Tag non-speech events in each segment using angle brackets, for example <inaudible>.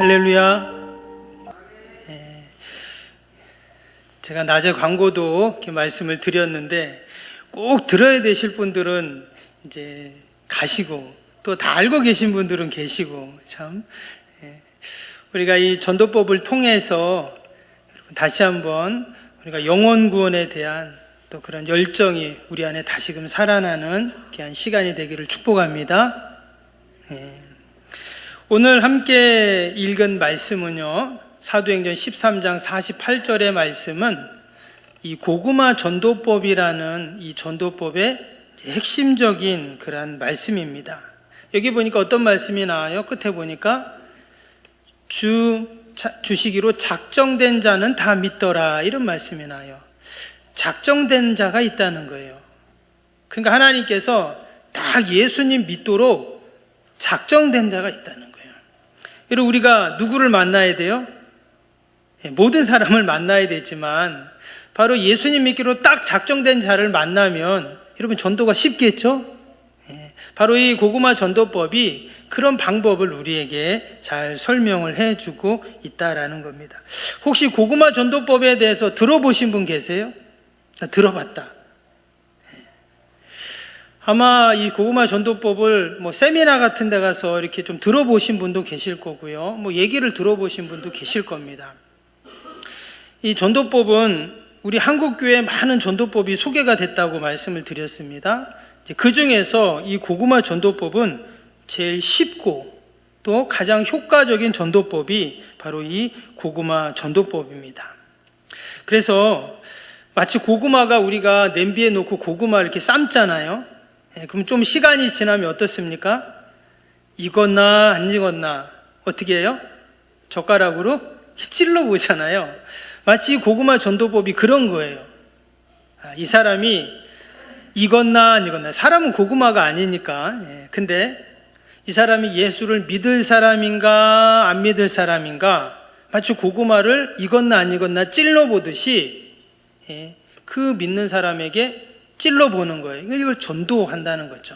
할렐루야. 예, 제가 낮에 광고도 이렇게 말씀을 드렸는데 꼭 들어야 되실 분들은 이제 가시고 또 다 알고 계신 분들은 계시고 참 예, 우리가 이 전도법을 통해서 다시 한번 우리가 영혼 구원에 대한 또 그런 열정이 우리 안에 다시금 살아나는 귀한 시간이 되기를 축복합니다. 예. 오늘 함께 읽은 말씀은요, 사도행전 13장 48절의 말씀은 이 고구마 전도법이라는 이 전도법의 핵심적인 그런 말씀입니다. 여기 보니까 어떤 말씀이 나와요? 끝에 보니까 주, 자- 주시기로 작정된 자는 다 믿더라. 이런 말씀이 나와요. 작정된 자가 있다는 거예요. 그러니까 하나님께서 딱 예수님 믿도록 작정된 자가 있다는 거예요. 여러분, 우리가 누구를 만나야 돼요? 예, 모든 사람을 만나야 되지만, 바로 예수님 믿기로 딱 작정된 자를 만나면, 여러분, 전도가 쉽겠죠? 예, 바로 이 고구마 전도법이 그런 방법을 우리에게 잘 설명을 해주고 있다라는 겁니다. 혹시 고구마 전도법에 대해서 들어보신 분 계세요? 나 들어봤다. 아마 이 고구마 전도법을 뭐 세미나 같은 데 가서 이렇게 좀 들어보신 분도 계실 거고요. 뭐 얘기를 들어보신 분도 계실 겁니다. 이 전도법은 우리 한국교회 많은 전도법이 소개가 됐다고 말씀을 드렸습니다. 그 중에서 이 고구마 전도법은 제일 쉽고 또 가장 효과적인 전도법이 바로 이 고구마 전도법입니다. 그래서 마치 고구마가 우리가 냄비에 놓고 고구마 이렇게 삶잖아요. 예, 그럼 좀 시간이 지나면 어떻습니까? 익었나 안 익었나 어떻게 해요? 젓가락으로 찔러 보잖아요. 마치 고구마 전도법이 그런 거예요. 아, 이 사람이 익었나 안 익었나 사람은 고구마가 아니니까. 예, 근데 이 사람이 예수를 믿을 사람인가 안 믿을 사람인가 마치 고구마를 익었나 안 익었나 찔러 보듯이 예, 그 믿는 사람에게 찔러 보는 거예요. 이걸 전도한다는 거죠.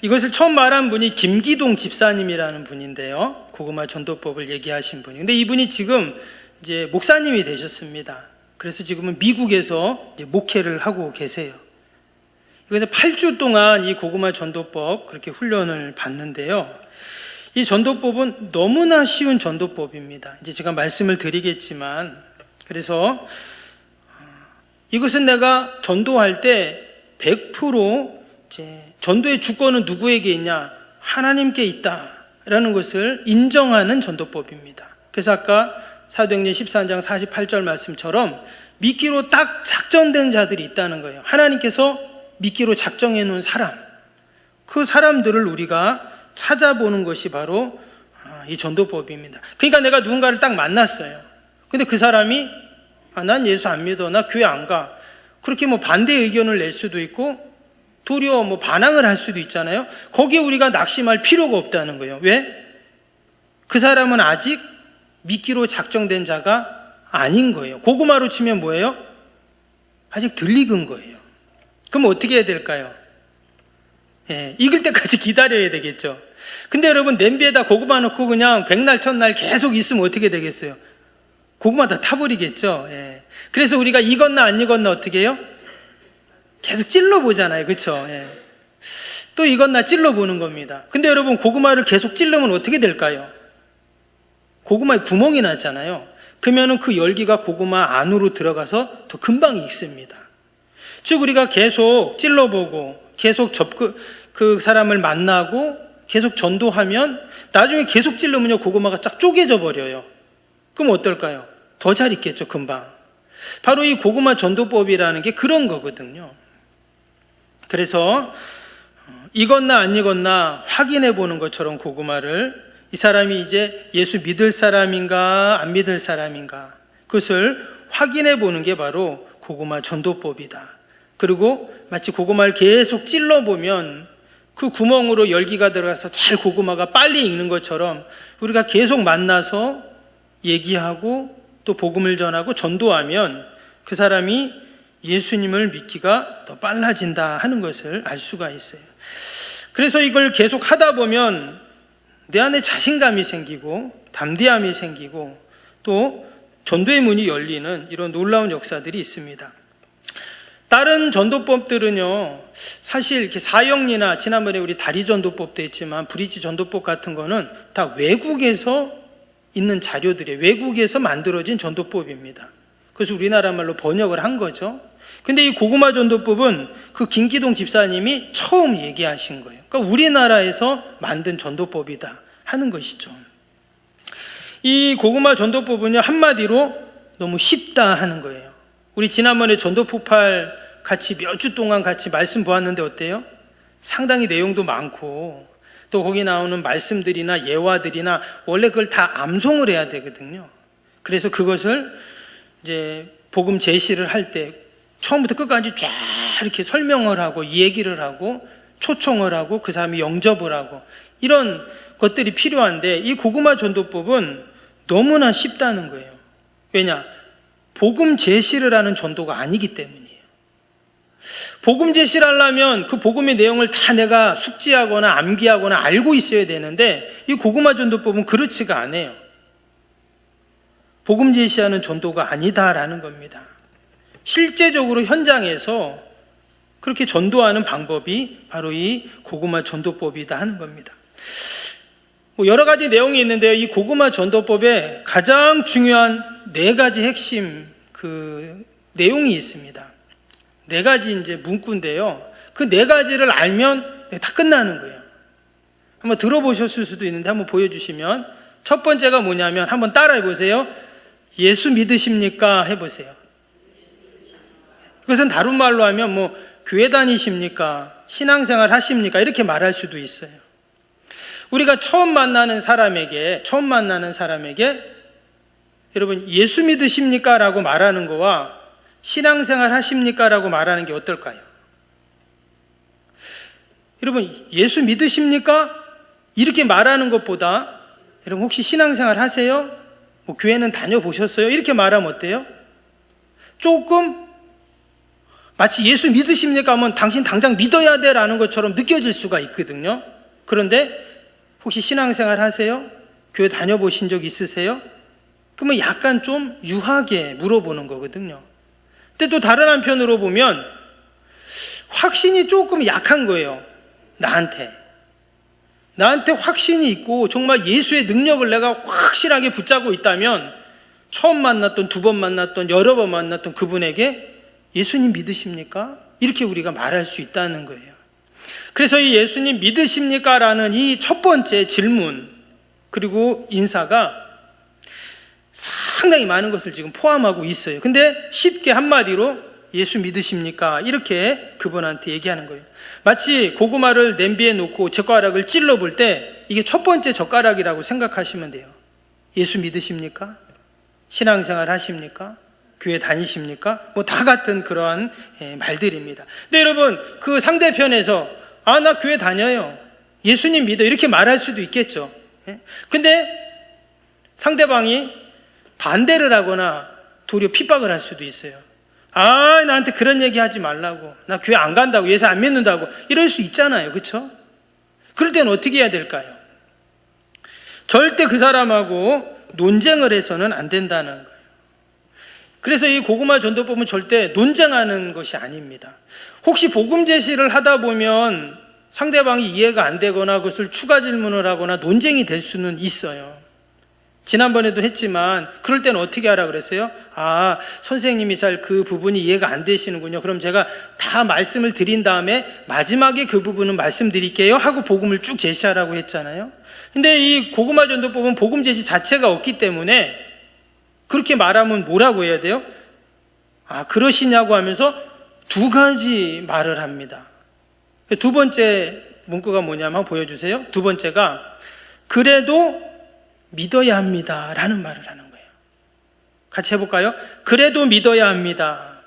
이것을 처음 말한 분이 김기동 집사님이라는 분인데요. 고구마 전도법을 얘기하신 분이. 근데 이분이 지금 이제 목사님이 되셨습니다. 그래서 지금은 미국에서 목회를 하고 계세요. 그래서 8주 동안 이 고구마 전도법 그렇게 훈련을 받는데요. 이 전도법은 너무나 쉬운 전도법입니다. 이제 제가 말씀을 드리겠지만, 그래서 이것은 내가 전도할 때 100% 이제 전도의 주권은 누구에게 있냐? 하나님께 있다라는 것을 인정하는 전도법입니다. 그래서 아까 사도행전 14장 48절 말씀처럼 믿기로 딱 작정된 자들이 있다는 거예요. 하나님께서 믿기로 작정해 놓은 사람. 그 사람들을 우리가 찾아보는 것이 바로 아, 이 전도법입니다. 그러니까 내가 누군가를 딱 만났어요. 근데 그 사람이 아, 난 예수 안 믿어. 나 교회 안 가. 그렇게 뭐 반대 의견을 낼 수도 있고 도리어 뭐 반항을 할 수도 있잖아요. 거기에 우리가 낙심할 필요가 없다는 거예요. 왜? 그 사람은 아직 믿기로 작정된 자가 아닌 거예요. 고구마로 치면 뭐예요? 아직 덜 익은 거예요. 그럼 어떻게 해야 될까요? 예, 익을 때까지 <laughs> 기다려야 되겠죠. 근데 여러분 냄비에다 고구마 넣고 그냥 백날 첫날 계속 있으면 어떻게 되겠어요? 고구마 다 타버리겠죠. 예. 그래서 우리가 익었나 안 익었나 어떻게 해요? 계속 찔러 보잖아요. 그렇죠? 예. 또 익었나 찔러 보는 겁니다. 근데 여러분 고구마를 계속 찔르면 어떻게 될까요? 고구마에 구멍이 났잖아요. 그러면은 그 열기가 고구마 안으로 들어가서 더 금방 익습니다. 즉 우리가 계속 찔러보고 계속 접그 그 사람을 만나고 계속 전도하면 나중에 계속 찔르면요 고구마가 쫙 쪼개져 버려요. 그럼 어떨까요? 더 잘 익겠죠 금방. 바로 이 고구마 전도법이라는 게 그런 거거든요. 그래서 어, 익었나 안 익었나 확인해 보는 것처럼 고구마를 이 사람이 이제 예수 믿을 사람인가 안 믿을 사람인가 그것을 확인해 보는 게 바로 고구마 전도법이다. 그리고 마치 고구마를 계속 찔러 보면 그 구멍으로 열기가 들어가서 잘 고구마가 빨리 익는 것처럼 우리가 계속 만나서 얘기하고 또 복음을 전하고 전도하면 그 사람이 예수님을 믿기가 더 빨라진다 하는 것을 알 수가 있어요. 그래서 이걸 계속 하다 보면 내 안에 자신감이 생기고 담대함이 생기고 또 전도의 문이 열리는 이런 놀라운 역사들이 있습니다. 다른 전도법들은요, 사실 이렇게 사형리나 지난번에 우리 다리 전도법도 했지만 브리지 전도법 같은 거는 다 외국에서 있는 자료들이에요. 외국에서 만들어진 전도법입니다. 그래서 우리나라 말로 번역을 한 거죠. 근데 이 고구마 전도법은 그 김기동 집사님이 처음 얘기하신 거예요. 그러니까 우리나라에서 만든 전도법이다 하는 것이죠. 이 고구마 전도법은요, 한마디로 너무 쉽다 하는 거예요. 우리 지난번에 전도 폭발 같이 몇 주 동안 같이 말씀 보았는데 어때요? 상당히 내용도 많고 또 거기 나오는 말씀들이나 예화들이나 원래 그걸 다 암송을 해야 되거든요. 그래서 그것을 이제 복음 제시를 할 때 처음부터 끝까지 쫙 이렇게 설명을 하고 얘기를 하고 초청을 하고 그 사람이 영접을 하고 이런 것들이 필요한데 이 고구마 전도법은 너무나 쉽다는 거예요. 왜냐? 복음 제시를 하는 전도가 아니기 때문이에요. 복음 제시를 하려면 그 복음의 내용을 다 내가 숙지하거나 암기하거나 알고 있어야 되는데 이 고구마 전도법은 그렇지가 않아요. 복음 제시하는 전도가 아니다라는 겁니다. 실제적으로 현장에서 그렇게 전도하는 방법이 바로 이 고구마 전도법이다 하는 겁니다. 뭐 여러 가지 내용이 있는데요. 이 고구마 전도법에 가장 중요한 네 가지 핵심 그 내용이 있습니다. 네 가지 이제 문구인데요. 그 네 가지를 알면 다 끝나는 거예요. 한번 들어보셨을 수도 있는데 한번 보여주시면 첫 번째가 뭐냐면 한번 따라해 보세요. 예수 믿으십니까? 해보세요. 그것은 다른 말로 하면 뭐 교회 다니십니까? 신앙생활 하십니까? 이렇게 말할 수도 있어요. 우리가 처음 만나는 사람에게 처음 만나는 사람에게 여러분 예수 믿으십니까? 라고 말하는 거와 신앙생활 하십니까? 라고 말하는 게 어떨까요? 여러분 예수 믿으십니까? 이렇게 말하는 것보다 여러분 혹시 신앙생활 하세요? 뭐 교회는 다녀보셨어요? 이렇게 말하면 어때요? 조금 마치 예수 믿으십니까? 하면 당신 당장 믿어야 돼 라는 것처럼 느껴질 수가 있거든요. 그런데 혹시 신앙생활 하세요? 교회 다녀보신 적 있으세요? 그러면 약간 좀 유하게 물어보는 거거든요. 근데 또 다른 한편으로 보면 확신이 조금 약한 거예요. 나한테. 나한테 확신이 있고 정말 예수의 능력을 내가 확실하게 붙잡고 있다면 처음 만났던 두 번 만났던 여러 번 만났던 그분에게 예수님 믿으십니까? 이렇게 우리가 말할 수 있다는 거예요. 그래서 이 예수님 믿으십니까? 라는 이 첫 번째 질문 그리고 인사가 상당히 많은 것을 지금 포함하고 있어요. 근데 쉽게 한마디로 예수 믿으십니까? 이렇게 그분한테 얘기하는 거예요. 마치 고구마를 냄비에 놓고 젓가락을 찔러 볼 때 이게 첫 번째 젓가락이라고 생각하시면 돼요. 예수 믿으십니까? 신앙생활 하십니까? 교회 다니십니까? 뭐 다 같은 그러한 예, 말들입니다. 근데 여러분, 그 상대편에서 아, 나 교회 다녀요. 예수님 믿어. 이렇게 말할 수도 있겠죠. 예? 근데 상대방이 반대를 하거나 도리어 핍박을 할 수도 있어요. 아, 나한테 그런 얘기 하지 말라고. 나 교회 안 간다고. 예수 안 믿는다고. 이럴 수 있잖아요. 그렇죠? 그럴 때는 어떻게 해야 될까요? 절대 그 사람하고 논쟁을 해서는 안 된다는 거예요. 그래서 이 고구마 전도법은 절대 논쟁하는 것이 아닙니다. 혹시 복음 제시를 하다 보면 상대방이 이해가 안 되거나 그것을 추가 질문을 하거나 논쟁이 될 수는 있어요. 지난번에도 했지만 그럴 때는 어떻게 하라 그랬어요? 아, 선생님이 잘 그 부분이 이해가 안 되시는군요. 그럼 제가 다 말씀을 드린 다음에 마지막에 그 부분은 말씀드릴게요 하고 복음을 쭉 제시하라고 했잖아요. 근데 이 고구마 전도법은 복음 제시 자체가 없기 때문에 그렇게 말하면 뭐라고 해야 돼요? 아, 그러시냐고 하면서 두 가지 말을 합니다. 두 번째 문구가 뭐냐면 보여주세요. 두 번째가 그래도 믿어야 합니다. 라는 말을 하는 거예요. 같이 해볼까요? 그래도 믿어야 합니다.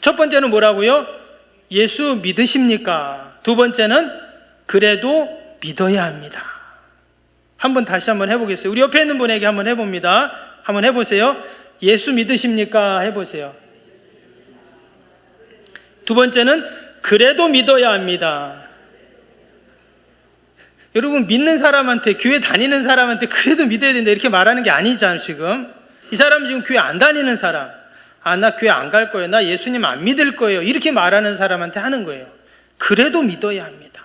첫 번째는 뭐라고요? 예수 믿으십니까? 두 번째는 그래도 믿어야 합니다. 한번 다시 한번 해보겠어요. 우리 옆에 있는 분에게 한번 해봅니다. 한번 해보세요. 예수 믿으십니까? 해보세요. 두 번째는 그래도 믿어야 합니다. 여러분 믿는 사람한테 교회 다니는 사람한테 그래도 믿어야 된다 이렇게 말하는 게 아니잖아요 지금? 이 사람은 지금 교회 안 다니는 사람. 아 나 교회 안 갈 거예요. 나 예수님 안 믿을 거예요. 이렇게 말하는 사람한테 하는 거예요. 그래도 믿어야 합니다.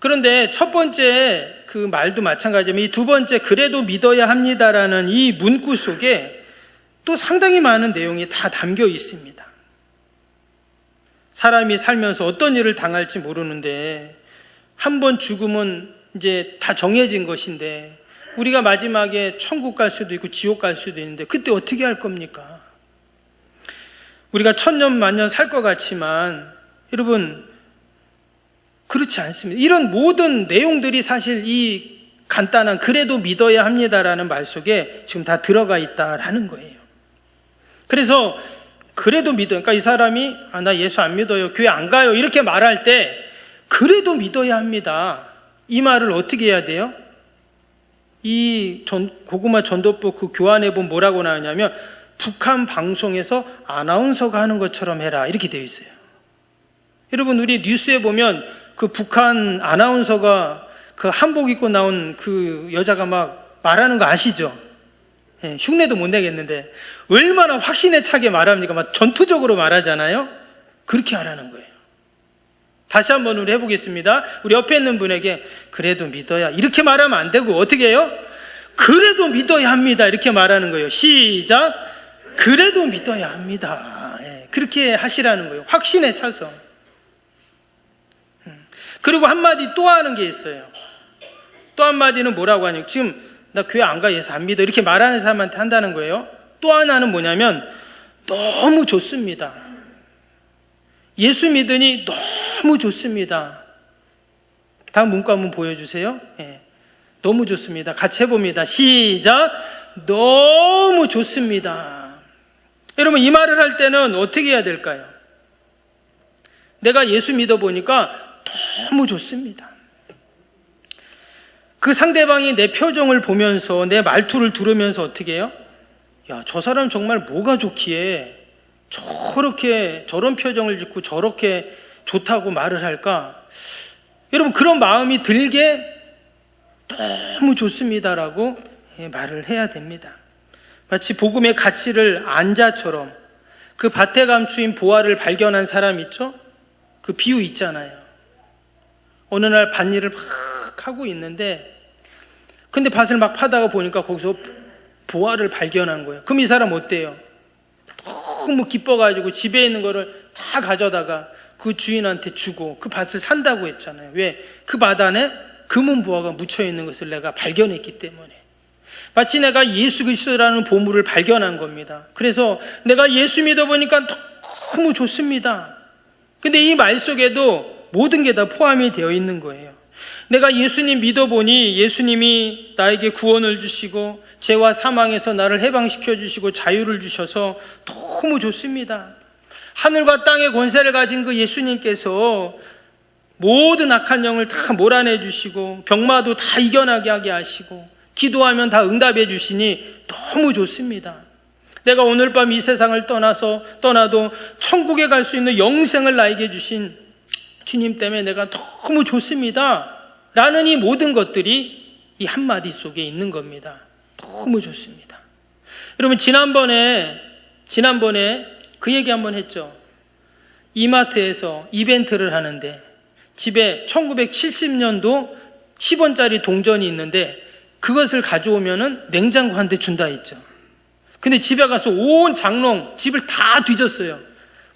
그런데 첫 번째 그 말도 마찬가지지만 이 두 번째 그래도 믿어야 합니다라는 이 문구 속에 또 상당히 많은 내용이 다 담겨 있습니다. 사람이 살면서 어떤 일을 당할지 모르는데 한 번 죽으면 이제 다 정해진 것인데 우리가 마지막에 천국 갈 수도 있고 지옥 갈 수도 있는데 그때 어떻게 할 겁니까? 우리가 천년 만년 살 것 같지만 여러분 그렇지 않습니다. 이런 모든 내용들이 사실 이 간단한 그래도 믿어야 합니다라는 말 속에 지금 다 들어가 있다라는 거예요. 그래서 그래도 믿어. 그러니까 이 사람이 아, 나 예수 안 믿어요. 교회 안 가요. 이렇게 말할 때 그래도 믿어야 합니다. 이 말을 어떻게 해야 돼요? 이 전, 고구마 전도법 그 교환해 보면 뭐라고 나오냐면 북한 방송에서 아나운서가 하는 것처럼 해라 이렇게 되어 있어요. 여러분 우리 뉴스에 보면 그 북한 아나운서가 그 한복 입고 나온 그 여자가 막 말하는 거 아시죠? 예, 흉내도 못 내겠는데 얼마나 확신에 차게 말합니까? 막 전투적으로 말하잖아요. 그렇게 하라는 거예요. 다시 한번 우리 해보겠습니다. 우리 옆에 있는 분에게 그래도 믿어야 이렇게 말하면 안 되고 어떻게 해요? 그래도 믿어야 합니다. 이렇게 말하는 거예요. 시작. 그래도 믿어야 합니다. 예, 그렇게 하시라는 거예요. 확신에 차서. 음. 그리고 한마디 또 하는 게 있어요. 또 한마디는 뭐라고 하냐면 지금 나 교회 안 가, 예수 안 믿어. 이렇게 말하는 사람한테 한다는 거예요. 또 하나는 뭐냐면 너무 좋습니다. 예수 믿으니 너무 좋습니다. 다음 문구 한번 보여주세요. 예. 너무 좋습니다. 같이 해봅니다. 시작. 너무 좋습니다. 여러분, 이 말을 할 때는 어떻게 해야 될까요? 내가 예수 믿어보니까 너무 좋습니다. 그 상대방이 내 표정을 보면서 내 말투를 들으면서 어떻게 해요? 야, 저 사람 정말 뭐가 좋기에 저렇게 저런 표정을 짓고 저렇게 좋다고 말을 할까? 여러분 그런 마음이 들게 너무 좋습니다라고 예, 말을 해야 됩니다. 마치 복음의 가치를 안자처럼 그 밭에 감추인 보화를 발견한 사람 있죠? 그 비유 있잖아요. 어느 날 밭일을 막 하고 있는데 근데 밭을 막 파다가 보니까 거기서 보화를 발견한 거예요. 그럼 이 사람 어때요? 너무 기뻐가지고 집에 있는 거를 다 가져다가 그 주인한테 주고 그 밭을 산다고 했잖아요. 왜? 그밭 안에 금은 보화가 묻혀 있는 것을 내가 발견했기 때문에. 마치 내가 예수 그리스도라는 보물을 발견한 겁니다. 그래서 내가 예수 믿어보니까 너무 좋습니다. 근데 이 말 속에도 모든 게 다 포함이 되어 있는 거예요. 내가 예수님 믿어보니 예수님이 나에게 구원을 주시고 죄와 사망에서 나를 해방시켜 주시고 자유를 주셔서 너무 좋습니다. 하늘과 땅의 권세를 가진 그 예수님께서 모든 악한 영을 다 몰아내 주시고 병마도 다 이겨나게 하게 하시고 기도하면 다 응답해 주시니 너무 좋습니다. 내가 오늘 밤 이 세상을 떠나서 떠나도 천국에 갈 수 있는 영생을 나에게 주신 주님 때문에 내가 너무 좋습니다. 라는 이 모든 것들이 이 한마디 속에 있는 겁니다. 너무 좋습니다. 여러분, 지난번에, 지난번에 그 얘기 한번 했죠. 이마트에서 이벤트를 하는데 집에 1970년도 10원짜리 동전이 있는데 그것을 가져오면은 냉장고 한 대 준다 했죠. 근데 집에 가서 온 장롱, 집을 다 뒤졌어요.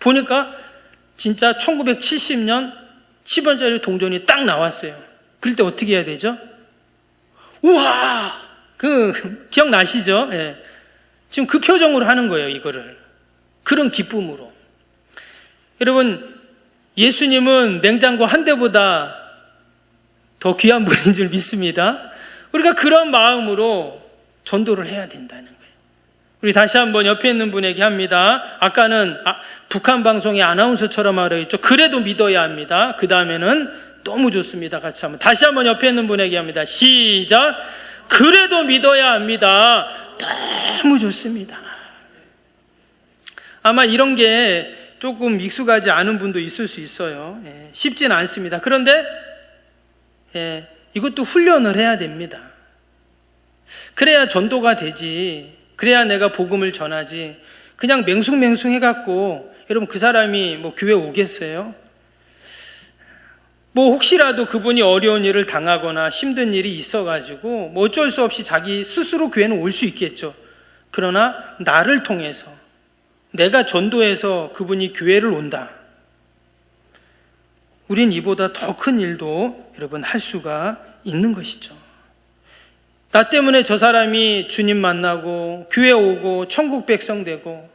보니까 진짜 1970년 10원짜리 동전이 딱 나왔어요. 그럴 때 어떻게 해야 되죠? 우와! 그, 기억나시죠? 예. 지금 그 표정으로 하는 거예요, 이거를. 그런 기쁨으로. 여러분, 예수님은 냉장고 한 대보다 더 귀한 분인 줄 믿습니다. 우리가 그런 마음으로 전도를 해야 된다는 거예요. 우리 다시 한번 옆에 있는 분에게 합니다. 아까는 아, 북한 방송의 아나운서처럼 말했죠. 그래도 믿어야 합니다. 그 다음에는 너무 좋습니다. 같이 한번 다시 한번 옆에 있는 분에게 합니다. 시작. 그래도 믿어야 합니다. 너무 좋습니다. 아마 이런 게 조금 익숙하지 않은 분도 있을 수 있어요. 예, 쉽지는 않습니다. 그런데 예, 이것도 훈련을 해야 됩니다. 그래야 전도가 되지. 그래야 내가 복음을 전하지. 그냥 맹숭맹숭 해갖고 여러분 그 사람이 뭐 교회 오겠어요? 뭐 혹시라도 그분이 어려운 일을 당하거나 힘든 일이 있어가지고 뭐 어쩔 수 없이 자기 스스로 교회는 올 수 있겠죠. 그러나 나를 통해서 내가 전도해서 그분이 교회를 온다. 우린 이보다 더 큰 일도 여러분 할 수가 있는 것이죠. 나 때문에 저 사람이 주님 만나고 교회 오고 천국 백성 되고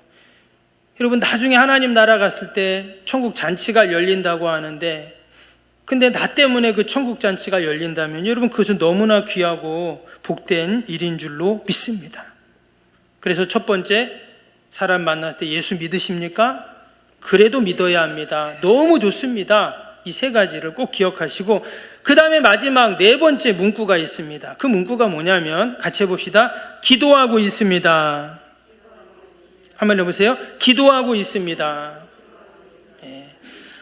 여러분 나중에 하나님 나라 갔을 때 천국 잔치가 열린다고 하는데 근데 나 때문에 그 천국 잔치가 열린다면 여러분 그것은 너무나 귀하고 복된 일인 줄로 믿습니다. 그래서 첫 번째 사람 만날 때 예수 믿으십니까? 그래도 믿어야 합니다. 너무 좋습니다. 이 세 가지를 꼭 기억하시고 그 다음에 마지막 네 번째 문구가 있습니다. 그 문구가 뭐냐면 같이 해봅시다. 기도하고 있습니다. 한번 해보세요. 기도하고 있습니다.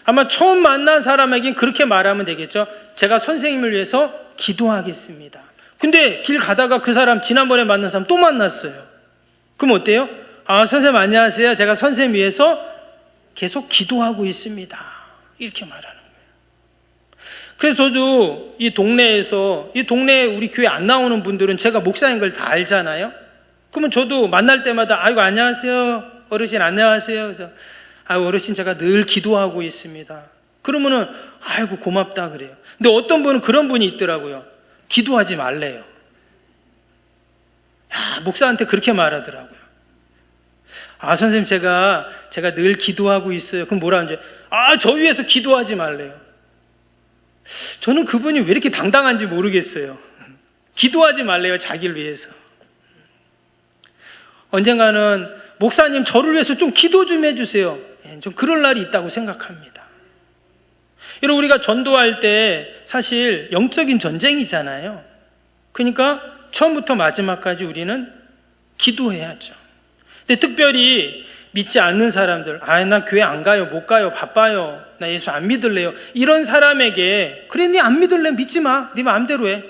예. 아마 처음 만난 사람에겐 그렇게 말하면 되겠죠. 제가 선생님을 위해서 기도하겠습니다. 근데 길 가다가 그 사람 지난번에 만난 사람 또 만났어요. 그럼 어때요? 아, 선생님 안녕하세요. 제가 선생님 위해서 계속 기도하고 있습니다. 이렇게 말하는 거예요. 그래서 저도 이 동네에서 이 동네에 우리 교회 안 나오는 분들은 제가 목사인 걸 다 알잖아요. 그러면 저도 만날 때마다 아이고 안녕하세요. 어르신 안녕하세요. 그래서 아 어르신 제가 늘 기도하고 있습니다. 그러면은 아이고 고맙다 그래요. 근데 어떤 분은 그런 분이 있더라고요. 기도하지 말래요. 야, 목사한테 그렇게 말하더라고요. 아, 선생님, 제가, 제가 늘 기도하고 있어요. 그럼 뭐라 하는지, 아, 저 위해서 기도하지 말래요. 저는 그분이 왜 이렇게 당당한지 모르겠어요. 기도하지 말래요, 자기를 위해서. 언젠가는, 목사님, 저를 위해서 좀 기도 좀 해주세요. 예, 좀 그럴 날이 있다고 생각합니다. 여러분, 우리가 전도할 때 사실 영적인 전쟁이잖아요. 그러니까 처음부터 마지막까지 우리는 기도해야죠. 근데 특별히 믿지 않는 사람들, 아, 나 교회 안 가요, 못 가요, 바빠요, 나 예수 안 믿을래요. 이런 사람에게, 그래, 니 안 믿을래? 믿지 마. 네 마음대로 해.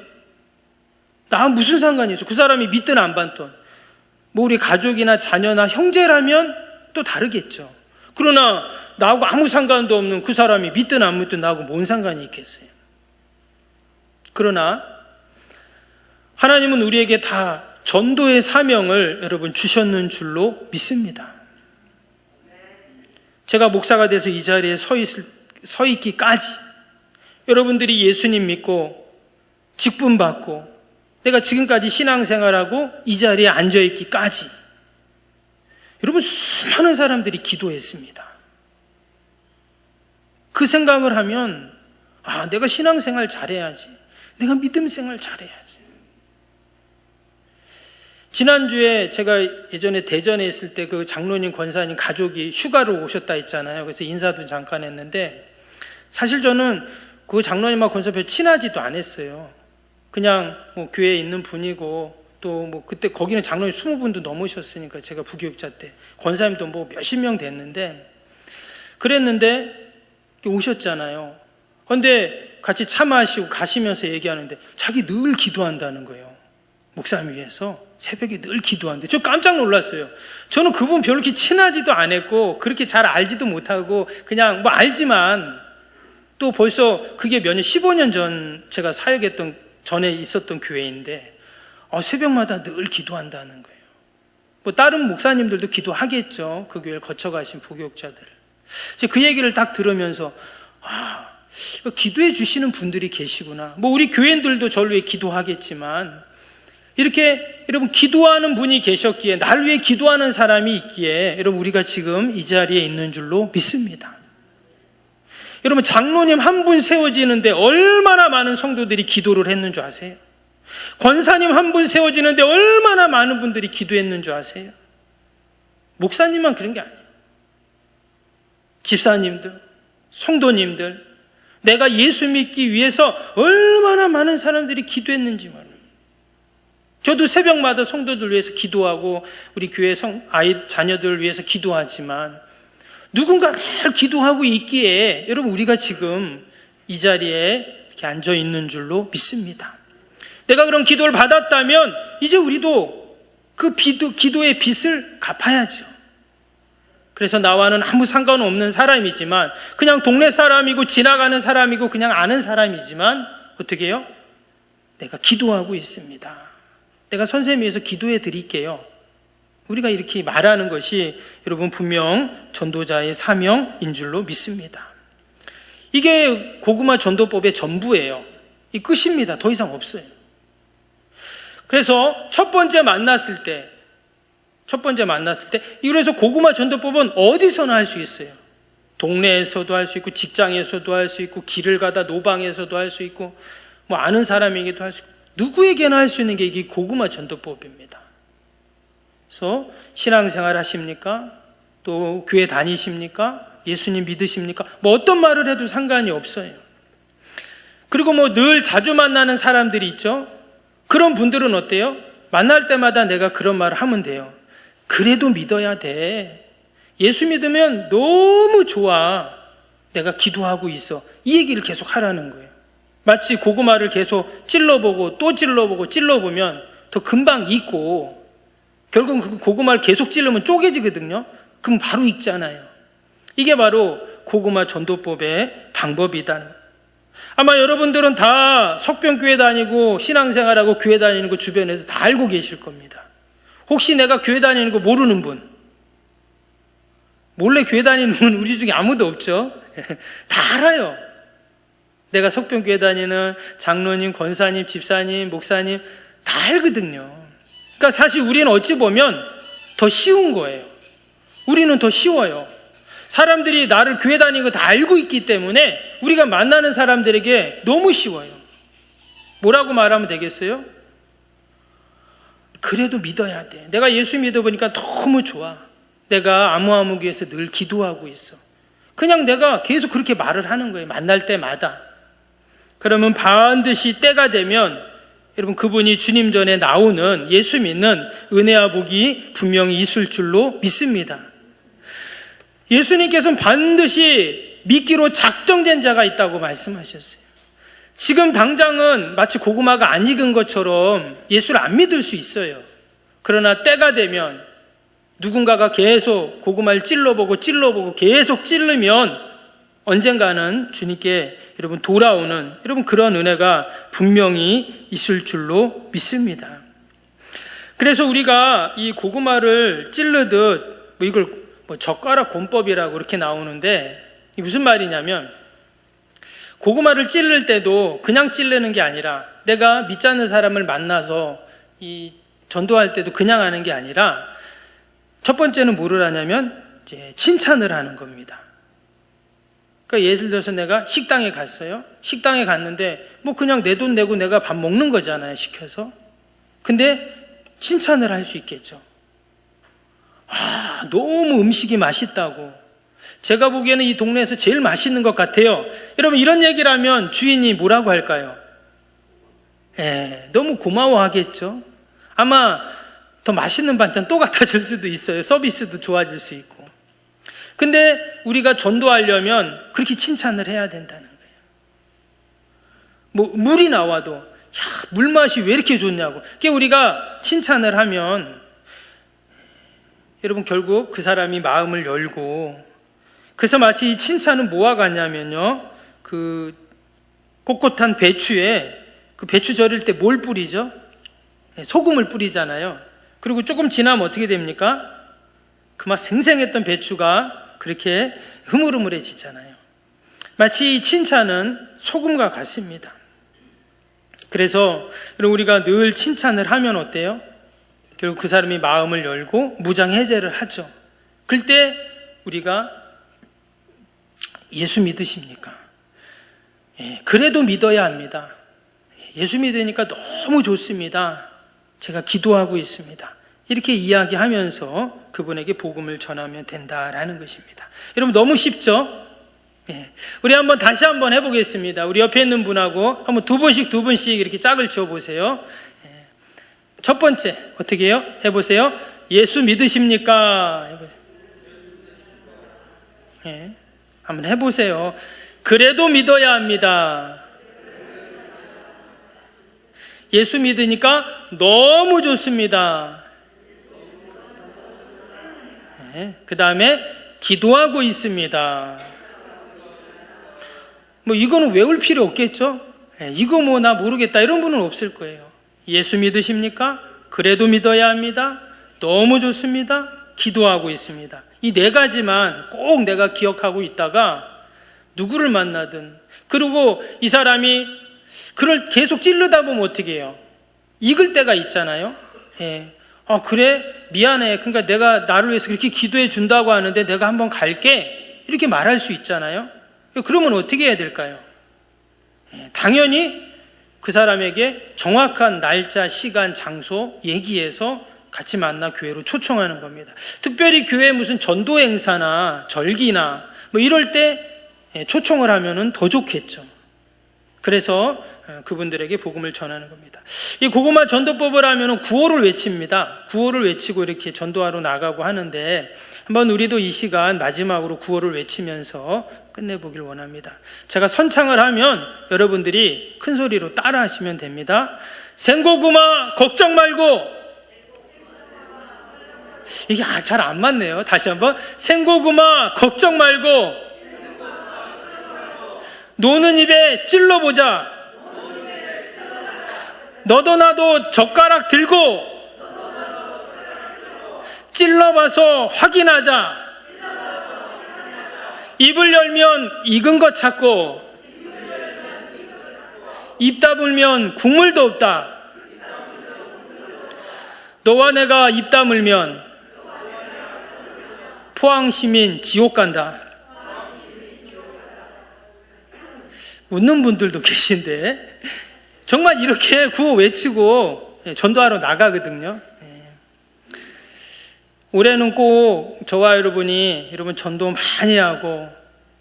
나 무슨 상관이 있어? 그 사람이 믿든 안 받든. 뭐 우리 가족이나 자녀나 형제라면 또 다르겠죠. 그러나 나하고 아무 상관도 없는 그 사람이 믿든 안 믿든 나하고 뭔 상관이 있겠어요? 그러나 하나님은 우리에게 다 전도의 사명을 여러분 주셨는 줄로 믿습니다. 제가 목사가 돼서 이 자리에 서, 있을, 서 있기까지 여러분들이 예수님 믿고 직분 받고 내가 지금까지 신앙생활하고 이 자리에 앉아 있기까지 여러분 수많은 사람들이 기도했습니다. 그 생각을 하면 아 내가 신앙생활 잘해야지 내가 믿음생활 잘해야지 지난주에 제가 예전에 대전에 있을 때 그 장로님 권사님 가족이 휴가로 오셨다 했잖아요. 그래서 인사도 잠깐 했는데 사실 저는 그 장로님하고 권사 별 친하지도 않았어요. 그냥 뭐 교회에 있는 분이고 또 뭐 그때 거기는 장로님 20분도 넘으셨으니까 제가 부교육자 때 권사님도 뭐 몇십 명 됐는데 그랬는데 오셨잖아요. 근데 같이 차 마시고 가시면서 얘기하는데 자기 늘 기도한다는 거예요. 목사님 위해서 새벽에 늘 기도한대. 저 깜짝 놀랐어요. 저는 그분 별로 이렇게 친하지도 않았고, 그렇게 잘 알지도 못하고, 그냥 뭐 알지만, 또 벌써 그게 몇 년, 15년 전 제가 사역했던, 전에 있었던 교회인데, 어, 새벽마다 늘 기도한다는 거예요. 뭐 다른 목사님들도 기도하겠죠. 그 교회를 거쳐가신 부교육자들. 그 얘기를 딱 들으면서, 아, 기도해 주시는 분들이 계시구나. 뭐 우리 교인들도 저를 위해 기도하겠지만, 이렇게 여러분 기도하는 분이 계셨기에 날 위해 기도하는 사람이 있기에 여러분 우리가 지금 이 자리에 있는 줄로 믿습니다. 여러분 장로님 한 분 세워지는데 얼마나 많은 성도들이 기도를 했는 줄 아세요? 권사님 한 분 세워지는데 얼마나 많은 분들이 기도했는 줄 아세요? 목사님만 그런 게 아니에요. 집사님들, 성도님들, 내가 예수 믿기 위해서 얼마나 많은 사람들이 기도했는지 말이에요. 저도 새벽마다 성도들 위해서 기도하고 우리 교회 성, 아이, 자녀들을 위해서 기도하지만 누군가 늘 기도하고 있기에 여러분 우리가 지금 이 자리에 이렇게 앉아 있는 줄로 믿습니다. 내가 그런 기도를 받았다면 이제 우리도 그 비도, 기도의 빚을 갚아야죠. 그래서 나와는 아무 상관없는 사람이지만 그냥 동네 사람이고 지나가는 사람이고 그냥 아는 사람이지만 어떻게 해요? 내가 기도하고 있습니다. 내가 선생님 위해서 기도해 드릴게요. 우리가 이렇게 말하는 것이 여러분 분명 전도자의 사명인 줄로 믿습니다. 이게 고구마 전도법의 전부예요. 이 끝입니다. 더 이상 없어요. 그래서 첫 번째 만났을 때, 첫 번째 만났을 때, 그래서 고구마 전도법은 어디서나 할 수 있어요. 동네에서도 할 수 있고, 직장에서도 할 수 있고, 길을 가다 노방에서도 할 수 있고, 뭐 아는 사람에게도 할 수 있고, 누구에게나 할 수 있는 게 이게 고구마 전도법입니다. 그래서 신앙생활 하십니까? 또 교회 다니십니까? 예수님 믿으십니까? 뭐 어떤 말을 해도 상관이 없어요. 그리고 뭐 늘 자주 만나는 사람들이 있죠. 그런 분들은 어때요? 만날 때마다 내가 그런 말을 하면 돼요. 그래도 믿어야 돼. 예수 믿으면 너무 좋아. 내가 기도하고 있어. 이 얘기를 계속 하라는 거예요. 마치 고구마를 계속 찔러보고 또 찔러보고 찔러보면 더 금방 익고 결국 그 고구마를 계속 찔르면 쪼개지거든요. 그럼 바로 익잖아요. 이게 바로 고구마 전도법의 방법이다. 아마 여러분들은 다 석병교회 다니고 신앙생활하고 교회 다니는 거 주변에서 다 알고 계실 겁니다. 혹시 내가 교회 다니는 거 모르는 분? 몰래 교회 다니는 분 우리 중에 아무도 없죠? <laughs> 다 알아요. 내가 석병교회 다니는 장로님, 권사님, 집사님, 목사님 다 알거든요. 그러니까 사실 우리는 어찌 보면 더 쉬운 거예요. 우리는 더 쉬워요. 사람들이 나를 교회 다니는 거 다 알고 있기 때문에 우리가 만나는 사람들에게 너무 쉬워요. 뭐라고 말하면 되겠어요? 그래도 믿어야 돼. 내가 예수 믿어보니까 너무 좋아. 내가 아무아무기에서 늘 기도하고 있어. 그냥 내가 계속 그렇게 말을 하는 거예요. 만날 때마다. 그러면 반드시 때가 되면 여러분 그분이 주님 전에 나오는 예수 믿는 은혜와 복이 분명히 있을 줄로 믿습니다. 예수님께서는 반드시 믿기로 작정된 자가 있다고 말씀하셨어요. 지금 당장은 마치 고구마가 안 익은 것처럼 예수를 안 믿을 수 있어요. 그러나 때가 되면 누군가가 계속 고구마를 찔러보고 찔러보고 계속 찔르면 언젠가는 주님께 여러분 돌아오는 여러분 그런 은혜가 분명히 있을 줄로 믿습니다. 그래서 우리가 이 고구마를 찔르듯 뭐 이걸 뭐 젓가락 권법이라고 이렇게 나오는데 이게 무슨 말이냐면 고구마를 찔를 때도 그냥 찔르는 게 아니라 내가 믿지 않는 사람을 만나서 이 전도할 때도 그냥 하는 게 아니라 첫 번째는 뭐를 하냐면 칭찬을 하는 겁니다. 그러니까 예를 들어서 내가 식당에 갔어요. 식당에 갔는데 뭐 그냥 내 돈 내고 내가 밥 먹는 거잖아요. 시켜서. 근데 칭찬을 할 수 있겠죠. 아, 너무 음식이 맛있다고. 제가 보기에는 이 동네에서 제일 맛있는 것 같아요. 여러분, 이런 얘기를 하면 주인이 뭐라고 할까요? 예, 너무 고마워하겠죠? 아마 더 맛있는 반찬 또 갖다 줄 수도 있어요. 서비스도 좋아질 수 있고. 근데 우리가 전도하려면 그렇게 칭찬을 해야 된다는 거예요. 뭐, 물이 나와도, 야, 물 맛이 왜 이렇게 좋냐고. 그게 우리가 칭찬을 하면 여러분 결국 그 사람이 마음을 열고 그래서 마치 이 칭찬은 뭐와 같냐면요. 그 꼿꼿한 배추에 그 배추 절일 때 뭘 뿌리죠? 예, 소금을 뿌리잖아요. 그리고 조금 지나면 어떻게 됩니까? 그만 생생했던 배추가 그렇게 흐물흐물해지잖아요. 마치 이 칭찬은 소금과 같습니다. 그래서 우리가 늘 칭찬을 하면 어때요? 결국 그 사람이 마음을 열고 무장 해제를 하죠. 그때 우리가 예수 믿으십니까? 예, 그래도 믿어야 합니다. 예수 믿으니까 너무 좋습니다. 제가 기도하고 있습니다. 이렇게 이야기하면서 그분에게 복음을 전하면 된다라는 것입니다. 여러분 너무 쉽죠? 예. 우리 한번 다시 한번 해보겠습니다. 우리 옆에 있는 분하고 한번 두 분씩 두 분씩 이렇게 짝을 지어 보세요. 첫 번째 어떻게 해요? 해보세요. 예수 믿으십니까? 예, 한번 해보세요. 그래도 믿어야 합니다. 예수 믿으니까 너무 좋습니다. 그 다음에 기도하고 있습니다. 뭐 이거는 외울 필요 없겠죠? 예, 이거 뭐 나 모르겠다 이런 분은 없을 거예요. 예수 믿으십니까? 그래도 믿어야 합니다. 너무 좋습니다. 기도하고 있습니다. 이 네 가지만 꼭 내가 기억하고 있다가 누구를 만나든 그리고 이 사람이 그걸 계속 찌르다 보면 어떻게 해요? 익을 때가 있잖아요. 예. 아, 그래? 미안해. 그러니까 내가 나를 위해서 그렇게 기도해 준다고 하는데 내가 한번 갈게. 이렇게 말할 수 있잖아요. 그러면 어떻게 해야 될까요? 예, 당연히 그 사람에게 정확한 날짜, 시간, 장소 얘기해서 같이 만나 교회로 초청하는 겁니다. 특별히 교회 무슨 전도 행사나 절기나 뭐 이럴 때 예, 초청을 하면은 더 좋겠죠. 그래서 어, 그분들에게 복음을 전하는 겁니다. 이 고구마 전도법을 하면은 구호를 외칩니다. 구호를 외치고 이렇게 전도하러 나가고 하는데 한번 우리도 이 시간 마지막으로 구호를 외치면서 끝내보길 원합니다. 제가 선창을 하면 여러분들이 큰 소리로 따라 하시면 됩니다. 생고구마 걱정 말고 이게 아, 잘안 맞네요. 다시 한번 생고구마 걱정 말고 노는 입에 찔러보자. 너도 나도 젓가락 들고 찔러봐서 확인하자. 입을 열면 익은 것 찾고 입 다물면 국물도 없다. 너와 내가 입 다물면 포항 시민 지옥 간다. 웃는 분들도 계신데 정말 이렇게 구호 외치고 전도하러 나가거든요. 예. 올해는 꼭 저와 여러분이 여러분 전도 많이 하고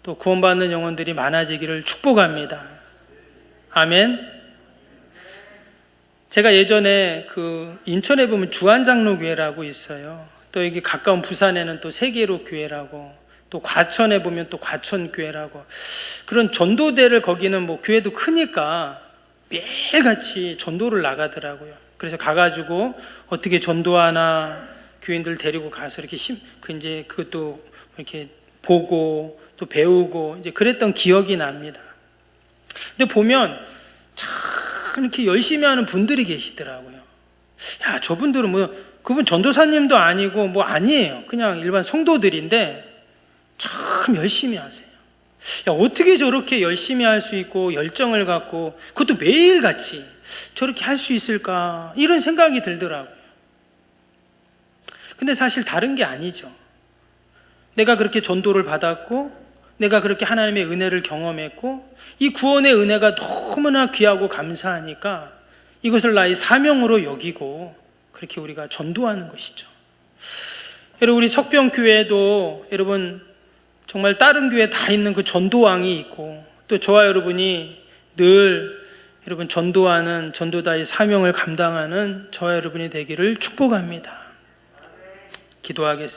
또 구원받는 영혼들이 많아지기를 축복합니다. 아멘. 제가 예전에 그 인천에 보면 주한장로교회라고 있어요. 또 여기 가까운 부산에는 또 세계로 교회라고 또 과천에 보면 또 과천교회라고 그런 전도대를 거기는 뭐 교회도 크니까 매일같이 전도를 나가더라고요. 그래서 가가지고 어떻게 전도하나 교인들 데리고 가서 이렇게 심, 그 이제 그것도 이렇게 보고 또 배우고 이제 그랬던 기억이 납니다. 근데 보면 참 이렇게 열심히 하는 분들이 계시더라고요. 야, 저분들은 뭐 그분 전도사님도 아니고 뭐 아니에요. 그냥 일반 성도들인데 참 열심히 하세요. 야, 어떻게 저렇게 열심히 할 수 있고 열정을 갖고 그것도 매일같이 저렇게 할 수 있을까? 이런 생각이 들더라고요. 근데 사실 다른 게 아니죠. 내가 그렇게 전도를 받았고 내가 그렇게 하나님의 은혜를 경험했고 이 구원의 은혜가 너무나 귀하고 감사하니까 이것을 나의 사명으로 여기고 그렇게 우리가 전도하는 것이죠. 여러분 우리 석병교회도 여러분 정말 다른 교회 다 있는 그 전도왕이 있고 또 저와 여러분이 늘 여러분 전도하는 전도다의 사명을 감당하는 저와 여러분이 되기를 축복합니다. 기도하겠습니다.